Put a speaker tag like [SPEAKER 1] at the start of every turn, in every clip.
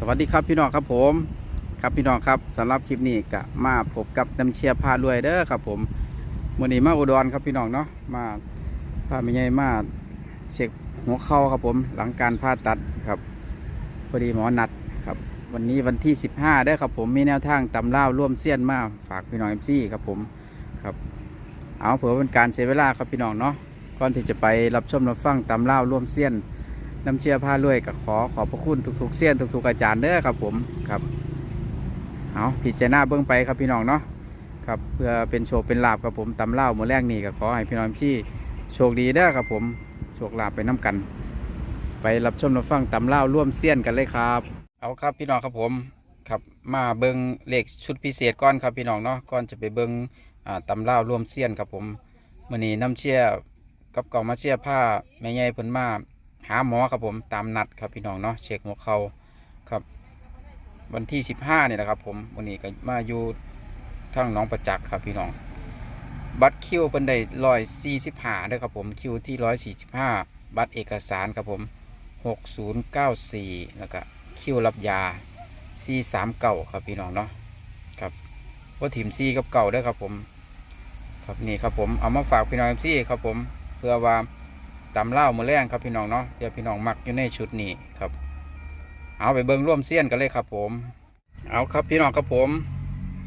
[SPEAKER 1] สวัสดีครับพี่น้องครับผมครับพี่น้องครับสำหรับคลิปนี้ก็มาพบกับน้ำเชียร์พารวยเด้อครับผมวันนี้มาอุดรครับพี่น้องเนาะมาพาไม่ใหญ่มาเช็คหัวเข่าครับผม หลังการผ่าตัดครับพอดีหมอนัดครับ วันนี้วันที่ 15ได้ครับผมมีแนวทางตำเล่าร่วมเสี้ยนมาฝากพี่น้องเอฟซีครับผมครับ เอาเผื่อเป็นการเสียเวลาครับพี่น้องเนาะก่อนที่จะไปรับชมรับฟังตำเล่าร่วมเสี้ยน น้ำเชื่อผ้ารวยกับขอขอบพระคุณทุกๆเสี้ยนทุกๆอาจารย์เด้อครับผมครับเอาพิดใจารณาเบื้องไปครับพี่น้องเนาะครับเพื่อเป็นโชคเป็นลาบครับผมตำเล่าเมื่อแรกนี่ก็ขอให้พี่น้องที่โชคดีเด้อครับผมโชคลาภไปน้กัน ไปรับชมรับฟังตำเล่าร่วมเสี้ยนกันเลยครับ เอาครับพี่น้องครับผมครับมาเบิ้งเลขชุดพิเศษก่อนครับพี่น้องเนาะก่อนจะไปเบิ้งอ่าตำเล่าร่วมเสี้ยนครับผมมื่อนี้น้ำเชี่ยกับเก่ามาเชี่ยผ้าแม่ใหญ่เพิ่นมา หาหมอครับผมตามนัดครับพี่น้องเนาะเช็คหัวเขาครับ วันที่สิบห้านี่แหละครับ ผมวันนี้ก็มาอยู่ทั้งน้องประจักษ์ครับพี่น้อง บัตรคิวเป็นได้ร้อยสี่สิบห้าด้วยครับผมคิวที่ร้อยสี่สิบห้าบัตรเอกสารครับผมหกศูนย์เก้าสี่แล้วก็คิวรับยาสี่สามเก่าครับพี่น้องเนาะครับว่าทีมซีกับเก่าด้วยครับผม ครับนี่ครับผมเอามาฝากพี่น้องซีครับผมเพื่อว่า ตำเล่ามือแรงครับพี่น้องเนาะเดี๋ยวพี่น้องมักอยู่ในชุดนี้ครับ เอาไปเบิ้งร่วมเสี้ยนกันเลยครับผม เอาครับพี่น้องครับผม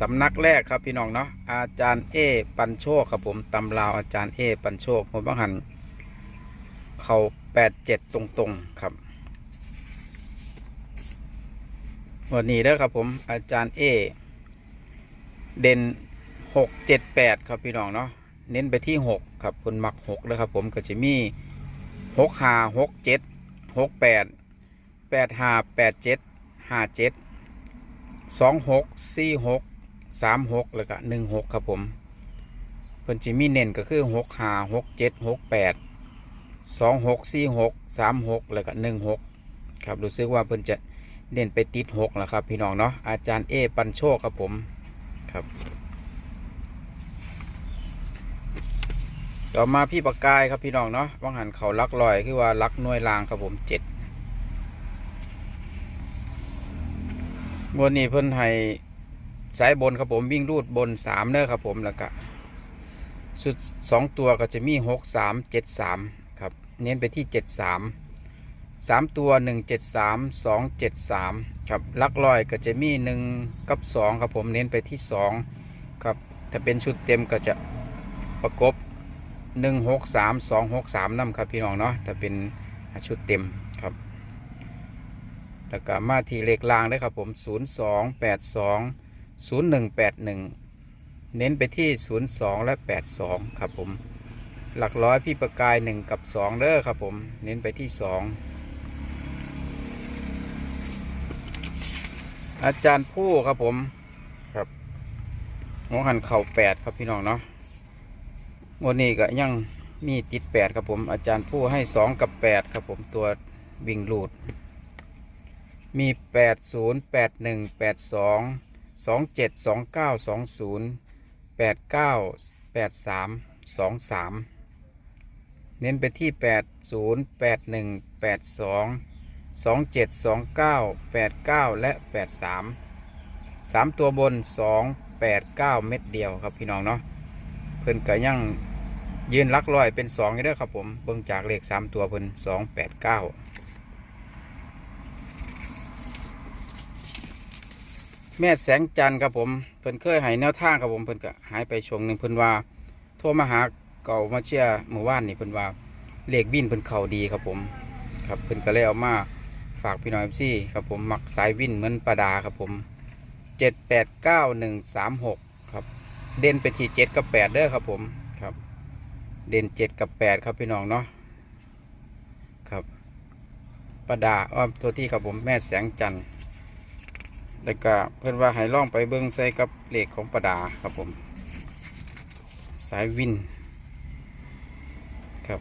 [SPEAKER 1] สำนักแรกครับพี่น้องเนาะอาจารย์เอ ปันโชคครับผมตำลาวอาจารย์เอ ปันโชคหมดบังหันเขาแปดเจ็ดตรงๆครับวันนี้เด้อครับผมอาจารย์เอ เด่นหกเจ็ดแปดครับพี่น้องเนาะ เน้นไปที่หกครับคนมักหกเลยครับผมก็จะมีหกห้าหกเจ็ดหกแปดแปดห้าแปดเจ็ดห้าเจ็ดสองหกสี่หกสามหกแล้วก็หนึ่งหกครับผมเพิ่นจะมีเน้นก็คือหกห้าหกเจ็ดหกแปดสองหกสี่หกสามหกแล้วก็หนึ่งหกครับรู้สึกว่าเพิ่นจะเน้นไปติดหกแล้วครับ พี่น้องเนาะอาจารย์เอปันโชคครับผมครับ ต่อมาพี่ปากกายครับพี่น้องเนาะว่างหันเขาลักลอยคือว่าลักน่วยลางครับผมเจ็ดบนนี้เพิ่นให้สายบนครับผมวิ่งรูดบนสามเนอครับผมแล้วก็สุดสองตัวก็จะมีหกสามเจ็ดสามครับเน้นไปที่เจ็ดสามสามตัวหนึ่งเจ็ดสามสองเจ็ดสามครับลักลอยก็จะมีหนึ่งกับสองครับผมเน้นไปที่สองครับถ้าเป็นชุดเต็มก็จะประกบ หนึ่งหกสามสองหกสามนำครับพี่น้องเนาะแต่เป็นชุดเต็มครับแล้วก็มาที่เลขล่างได้ครับผมศูนย์สองแปดสองศูนย์หนึ่งแปดหนึ่งเน้นไปที่ศูนย์สองและแปดสองครับผมหลักร้อยพี่ประกายหนึ่งกับสองเด้อครับผมเน้นไปที่สองอาจารย์ผู้ครับผมครับหัวหันเข่าแปดครับพี่น้องเนาะ วดนี้ก็ยังมีติดแปดครับผม อาจารย์ผู้ให้สองกับแปดครับผมตัววิ่งลูด มีแปดศูนย์แปดหนึ่งแปดสองสองเจ็ดสองเก้าสองศูนย์แปดเก้าแปดสามสองสามเน้นไปที่แปดศูนย์แปดหนึ่งแปดสองสองเจ็ดสองเก้าแปดเก้าและแปดสามสามตัวบนสองแปดเก้าเม็ดเดียวครับพี่น้องเนาะเพิ่นก็ยัง ยืนลักร้อยเป็นสองอยู่เด้อครับผมเบิ่งจากเลขสามตัวเพิ่นสองแปดเก้าแม่แสงจันทร์ครับผมเพิ่นเคยให้แนวทางครับผมเพิ่นก็หายไปช่วงหนึ่งเพิ่นว่าโทรมาหาเก่ามาเชียร์เมื่อวานนี่เพิ่นว่าเลขวินเพิ่นเข่าดีครับผมครับเพิ่นก็เลยเอามาฝากพี่น้องเอฟซีครับผมมักสายวินเหมือนประดาครับผมเจ็ดแปดเก้าหนึ่งสามหกครับเด่นไปที่เจ็ดกับแปดเด้อครับผม เด่นเจ็ดกับแปดครับพี่น้องเนาะครับประดาอ้อมตัวที่ครับผมแม่แสงจันทร์แล้วก็เพื่อนว่าให้ล่องไปเบิ้งใส่กับเหล็กของประดาครับผม สายวินครับ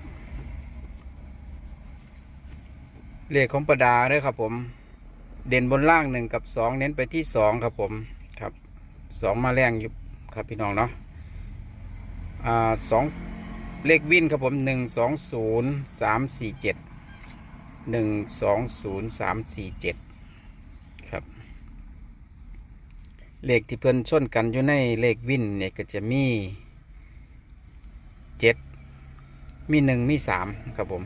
[SPEAKER 1] เหล็กของประดาเด้อครับผม เด่นบนล่างหนึ่งกับสองเน้นไปที่สองครับผมครับสองมาแรงอยู่ครับพี่น้องเนาะอ่าสอง เลขวินครับผมหนึ่งสองศูนย์สามสี่เจ็ดหนึ่งสองศูนย์สามสี่เจ็ดครับเลขที่เพิ่อนชนกันอยู่ในเลขวินเนี่ยก็จะมีเจ็ดมีหนึ่งมีสามครับผม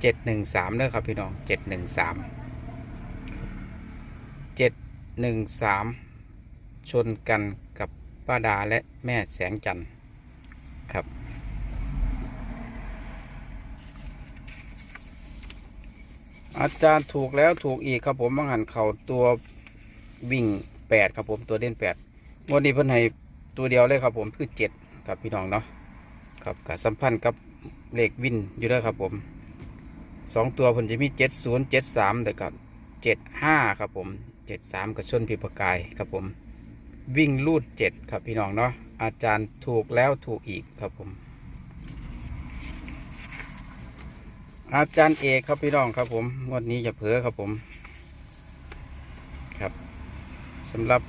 [SPEAKER 1] เจ็ดหนึ่งสามเด้อครับพี่น้องเจ็ดหนึ่งสามเจ็ดหนึ่งสามชนกันกับป้าดาและแม่แสงจันทร์ครับ อาจารย์ถูกแล้วถูกอีกครับผมบางหันเข่าตัววิ่งแปดครับผมตัวเด่นแปดวดนี้เพิ่นให้ตัวเดียวเลยครับผมคือเจ็ดครับพี่น้องเนาะครับกับสัมพันธ์กับเลขวินอยู่ด้วยครับผมสองตัวเพิ่นจะมีเจ็ดศูนย์เจ็ดสามแต่กับเจ็ดห้าครับผมเจ็ดสามกับชนพิพกายครับผมวิ่งลูดเจ็ดครับพี่น้องเนาะอาจารย์ถูกแล้วถูกอีกครับผม อาจารย์เอกครับพี่น้องครับผมงวดนี้จะเผลอครับผม ครับสำหรับ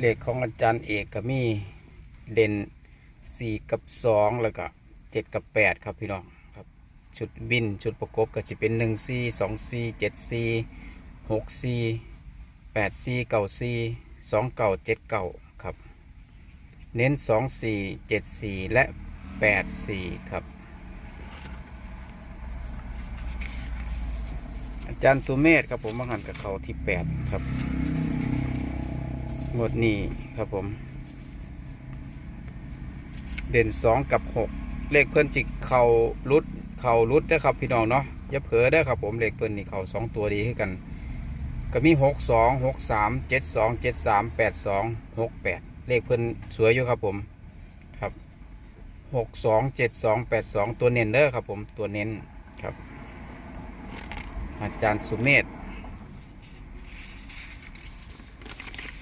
[SPEAKER 1] เลขของอาจารย์เอกก็มีเด่นสี่กับสองแล้วก็เจ็ดกับแปดครับพี่น้องครับชุดบินชุดประกบก็จะเป็นหนึ่งสี่สองสี่เจ็ดสี่หกสี่แปดสี่เก้าสี่สองเก้าเจ็ดเก้าครับ เน้นสองสี่เจ็ดสี่และแปดสี่ครับ อา จารย์สุเมธครับผมมาหันกับเขาที่แปดครับงวดนี้ครับผม เด่นสองกับหกเลขเพิ่นจิกเขารุดเขารุดได้ครับพี่น้องเนาะอย่าเผลอได้ครับผมเลขเพิ่นนี่เขาสองตัวดีให้กัน ก็มีหกสองหกสามเจ็ดสองเจ็ดสามแปดสองหกแปดเลขเพิ่นสวยอยู่ครับผมครับหกสองเจ็ดสองแปดสองตัวเน้นเด้อครับผมตัวเน้นครับ อาจารย์สุเมธ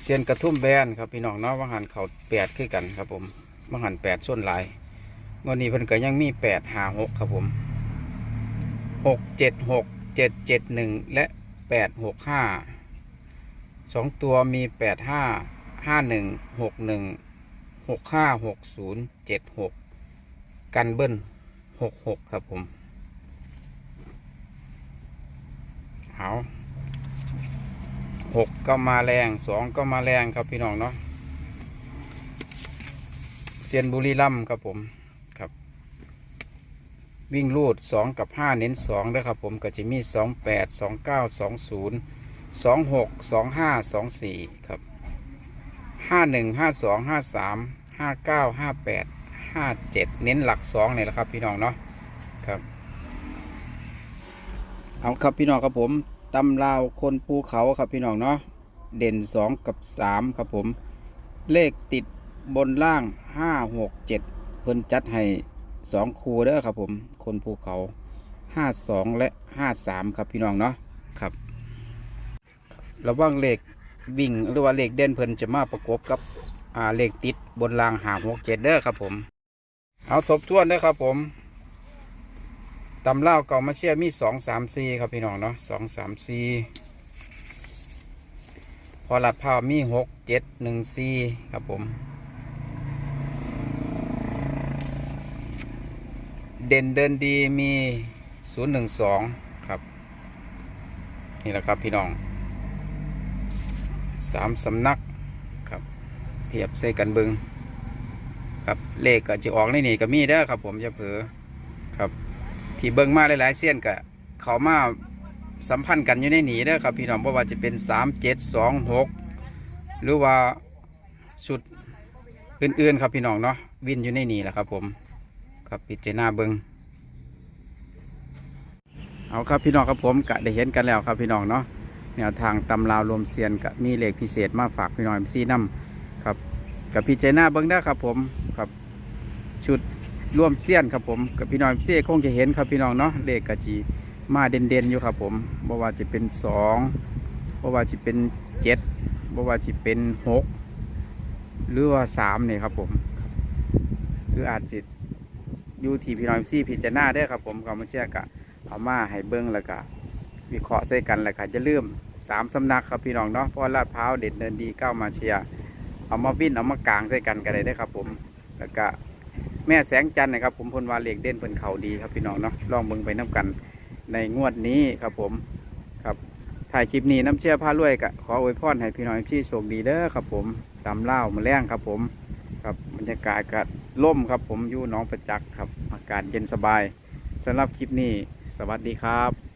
[SPEAKER 1] เซียนกระทุ่มแบนครับพี่น้องเนาะวังหันเขาแปดขึ้นกันครับผมวังหันแปดส่วนหลายงวดนี้เพิ่นก็ยังมีแปดหาหกครับผมหกเจ็ดหกเจ็ดเจ็ดหนึ่งและแปดหกห้าสองตัวมีแปดห้าห้าหนึ่งหกหนึ่งหกห้าหกศูนย์เจ็ดหกกันเบิ้ลหกหกครับผม เอาหกก็มาแรงสองก็มาแรงครับพี่น้องเนาะเซียนบุรีรัมครับผมครับ วิ่งลูดสองกับห้าเน้นสองด้วยครับผมก็จะมีสองแปดสองเก้าสองศูนย์สองหกสองห้าสองสี่ครับห้าหนึ่งห้าสองห้าสามห้าเก้าห้าแปดห้าเจ็ดเน้นหลักสองเนี่ยแหละครับพี่น้องเนาะครับ เอาครับพี่น้องครับผมตำราวคนภูเขาครับพี่น้องเนาะเด่นสองกับสามครับผม เลขติดบนล่างห้าหกเจ็ดเพิ่นจัดให้สองคูเด้อครับผม คนภูเขาห้าสองและห้าสามครับพี่น้องเนาะครับระหว่างเลขวิ่งหรือว่าเลขเด่นเพิ่นจะมาประกบกับอ่าเลขติดบนล่างหาหกเจ็ดเด้อครับผม เอาทบทวนเด้อครับผม ตำเล่าเก่ามาเชียมีสองสามสี่ครับพี่น้องเนาะสองสามสี่พอหลัดพร้ามีหกเจ็ดหนึ่งสี่ครับผม เด่นเดินดีมีศูนย์หนึ่งสองครับ นี่แหละครับพี่น้องสามสำนักครับ เทียบใส่กันบิงครับเลขก็จะออกในนี่ก็มีเด้ครับผมจะเผลอ ที่เบิ่งมาหลายๆเส้นก็เขามาสัมพันธ์กันอยู่ในหนีเด้อครับพี่น้องเพราะว่าจะเป็นสามเจ็ดสองหกหรือว่าชุดอื่นๆครับพี่น้องเนาะวินอยู่ในหนีแหละครับผมครับพิจารณาเบิ่งเอาครับพี่น้องครับผมกะได้เห็นกันแล้วครับพี่น้องเนาะแนวทางตำราวรวมเซียนกะมีเลขพิเศษมาฝากพี่น้องซีน้ำครับกับพิจารณาเบิ่งได้ครับผมครับชุด ร่วมเสี้ยนครับผมกับพี่น้องเสี้ยคงจะเห็นครับพี่น้องเนาะเลขกะจีมาเด่นๆอยู่ครับผมบ่ว่าจะเป็นสองบ่ว่าจะเป็นเจ็ดบ่ว่าจะเป็นหกหรือว่าสามเนี่ยครับผมหรืออาจจะอยู่ที่พี่น้องซี่พิจารณาได้ครับผมก็มาเชื่อกะเอามาให้เบิ้งแล้วก็วิเคราะห์ใส่กันแล้วก็จะเลื่อมสามสำนักครับพี่น้องเนาะเพราะลาดพร้าวเด่นเดินดีก้าวมาเชียร์เอามาวิ่นเอามากลางใส่กันกันได้เด้ครับผม แล้วก็ แม่แสงจันทร์นะครับ ผมพนวาเหล็กเด่นเป็นเขาดีครับพี่น้องเนาะลองเบิ่งไปน้ากันในงวดนี้ครับผมครับถ่ายคลิปนี้น้ำเชื่อผ้ารวยกะขออวยพรให้พี่น้องที่โชคดีเด้อครับผมตำเล่ามาแรงครับผมครับบรรยากาศก็ล่มครับผมอยู่หน้องประจักษ์ครับ อากาศเย็นสบายสำหรับคลิปนี้ สวัสดีครับ